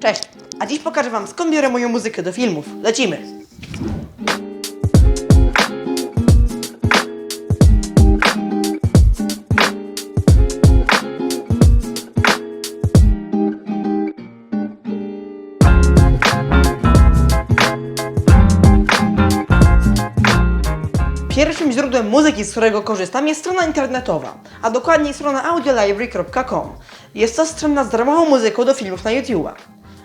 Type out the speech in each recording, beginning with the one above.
Cześć! A dziś pokażę Wam skąd biorę moją muzykę do filmów. Lecimy! Pierwszym źródłem muzyki, z którego korzystam, jest strona internetowa, a dokładniej strona audiolibrary.com. Jest to strona z darmową muzyką do filmów na YouTube'a.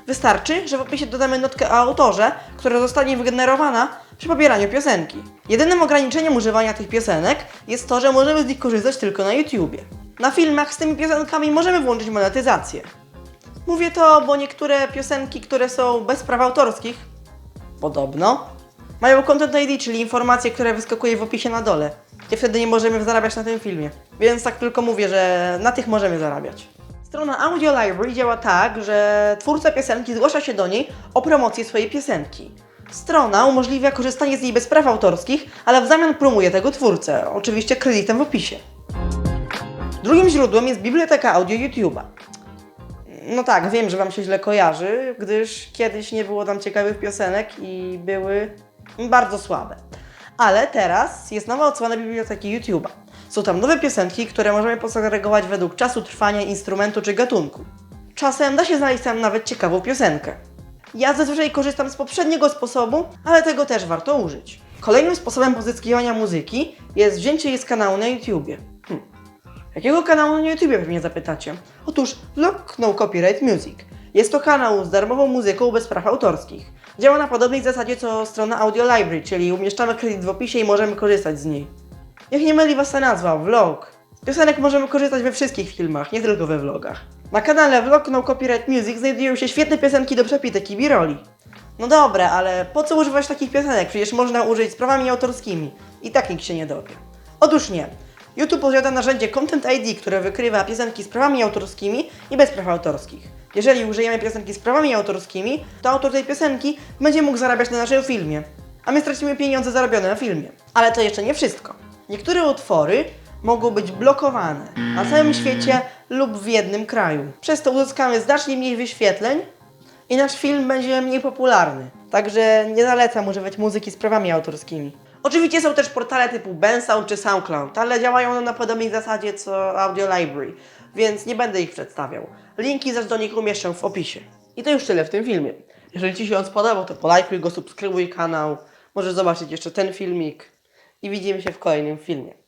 Wystarczy, że w opisie dodamy notkę o autorze, która zostanie wygenerowana przy pobieraniu piosenki. Jedynym ograniczeniem używania tych piosenek jest to, że możemy z nich korzystać tylko na YouTubie. Na filmach z tymi piosenkami możemy włączyć monetyzację. Mówię to, bo niektóre piosenki, które są bez praw autorskich, podobno, mają Content ID, czyli informacje, które wyskakuje w opisie na dole. I wtedy nie możemy zarabiać na tym filmie. Więc tak tylko mówię, że na tych możemy zarabiać. Strona Audio Library działa tak, że twórca piosenki zgłasza się do niej o promocję swojej piosenki. Strona umożliwia korzystanie z niej bez praw autorskich, ale w zamian promuje tego twórcę, oczywiście kredytem w opisie. Drugim źródłem jest biblioteka audio YouTube'a. No tak, wiem, że Wam się źle kojarzy, gdyż kiedyś nie było tam ciekawych piosenek i były bardzo słabe. Ale teraz jest nowa odsłona biblioteki YouTube'a. Są tam nowe piosenki, które możemy posegregować według czasu trwania instrumentu czy gatunku. Czasem da się znaleźć tam nawet ciekawą piosenkę. Ja zazwyczaj korzystam z poprzedniego sposobu, ale tego też warto użyć. Kolejnym sposobem pozyskiwania muzyki jest wzięcie jej z kanału na YouTubie. Hm. Jakiego kanału na YouTubie pewnie zapytacie? Otóż Vlog No Copyright Music. Jest to kanał z darmową muzyką bez praw autorskich. Działa na podobnej zasadzie co strona Audio Library, czyli umieszczamy kredyt w opisie i możemy korzystać z niej. Niech nie myli Was ta nazwa, vlog. Z piosenek możemy korzystać we wszystkich filmach, nie tylko we vlogach. Na kanale Vlog No Copyright Music znajdują się świetne piosenki do przepitek i biroli. No dobra, ale po co używać takich piosenek? Przecież można użyć z prawami autorskimi. I tak nikt się nie dowie. Otóż nie. YouTube posiada narzędzie Content ID, które wykrywa piosenki z prawami autorskimi i bez praw autorskich. Jeżeli użyjemy piosenki z prawami autorskimi, to autor tej piosenki będzie mógł zarabiać na naszym filmie, a my stracimy pieniądze zarobione na filmie. Ale to jeszcze nie wszystko. Niektóre utwory mogą być blokowane na całym świecie lub w jednym kraju. Przez to uzyskamy znacznie mniej wyświetleń i nasz film będzie mniej popularny. Także nie zalecam używać muzyki z prawami autorskimi. Oczywiście są też portale typu Bensound czy SoundCloud, ale działają one na podobnej zasadzie co Audio Library, więc nie będę ich przedstawiał. Linki zaś do nich umieszczę w opisie. I to już tyle w tym filmie. Jeżeli Ci się on spodobał, to polajkuj go, subskrybuj kanał, możesz zobaczyć jeszcze ten filmik i widzimy się w kolejnym filmie.